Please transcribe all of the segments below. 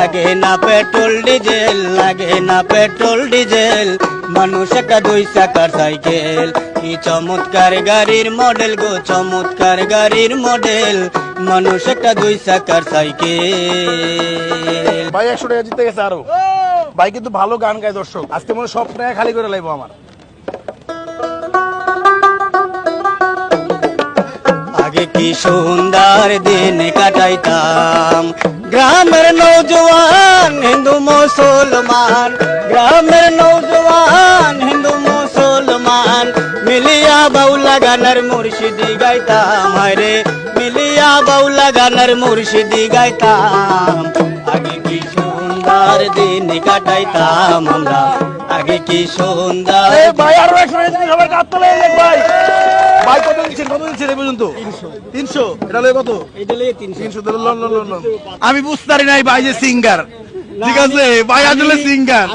লাগে না petrol, diesel. লাগে না পেট্রোল, ডিজেল। মানুষ একটা দুই চাকার সাইকেল। কি চমৎকার গাড়ির মডেল গো, চমৎকার গাড়ির মডেল। মানুষ একটা দুই চাকার সাইকেল। ভাই, একশো টাকা জিতে গেছে আরও। ভাই, কিন্তু ভালো গান গায় দর্শক। আজকে মনে সব টাকা খালি করে লাইবো আমার। কি সুন্দর দিন কাটাইতাম। গ্রামের নৌজওয়ান হিন্দু মুসলমান। গ্রামের নৌজওয়ান হিন্দু মুসলমান। মিলিয়া বাউলা গানের মুর্শিদি গাইতাম হায়রে মিলিয়া বাউলা গানের মুর্শিদি গাইতাম। আগে কি সুন্দর দিন কাটাইতাম আমরা। আগে কি সুন্দর ভাই, আরও ভাই। কত দিচ্ছেন এই পর্যন্ত? তিনশো। এটা লয়ে কত? তিনশো। লন লন লন লন। আমি বুঝতে পারি নাই ভাই যে সিঙ্গার। ঠিক আছে? ভাই আসলে সিঙ্গার।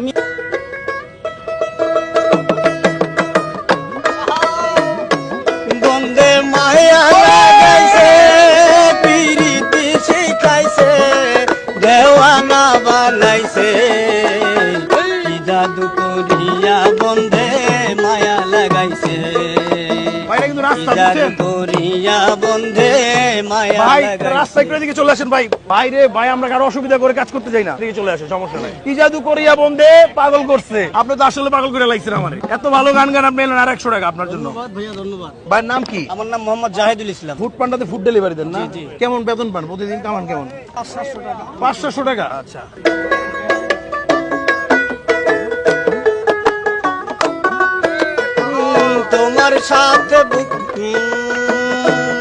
বানাইছে। কি জাদু করিয়া বন্দে মায়া লাগাইছে। করিয়া বন্ধে মায়া ভাই লাগাইছে। রাস্তা চলে আসেন ভাই। ভাই রে ভাই আমরা কারও অসুবিধা করে কাজ করতে যাই না। এদিকে চলে আসেন সমস্যা নাই। কি জাদু করিয়া বন্ধে পাগল করছে। আপনি তো আসলে পাগল করে লাগছেন আমার। এত ভালো গান গান আপনি এলেন আর একশো টাকা আপনার জন্য। ভাইয়া ধন্যবাদ। ভাইয়ের নাম কি? আমার নাম মোহাম্মদ জাহিদুল ইসলাম। ফুড পান্ডাতে ফুড ডেলিভারি দেন না? কেমন বেতন পান? প্রতিদিন কামান? কেমন পাঁচশো টাকা? আচ্ছা। তোমার সাথে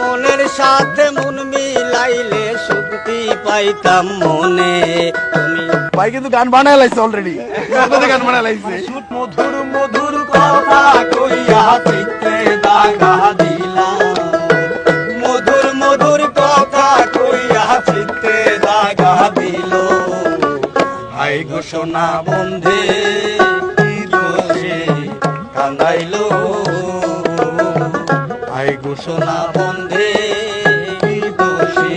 মনের সাথে মন মিলাইলে শক্তি পাইতাম মনে। তুমি ভাই কিন্তু গান বানায় লাইছে অলরেডি গান বানায় লাইছে। মধুর মধুর কথা কইয়া চিত্তে দাগা দিলাম। মধুর মধুর কথা কইয়া চিত্তে দাগা দিল হাই ঘোষণা বন্ধে কান্দাইলো। হাই ঘোষণা বন্ধে দোষে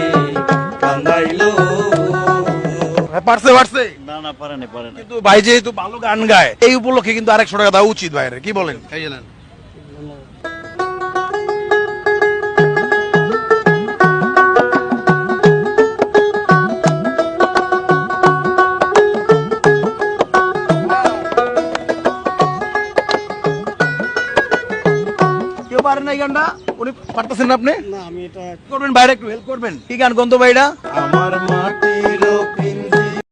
কান্দাইলো। ভাই, পারছে পারছে। না না পারে না পারে না কিন্তু ভাই যেহেতু ভালো গান গায় এই উপলক্ষে কিন্তু আরেক ছোট কথা উচিত ভাইরে কি বলেন? এই পারেন না এই গানটা? উনি পারতেছেন না আপনি? না আমি এটা করবেন? বাইরে একটু হেল্প করবেন। কি গান গন্ধ আমার মাটি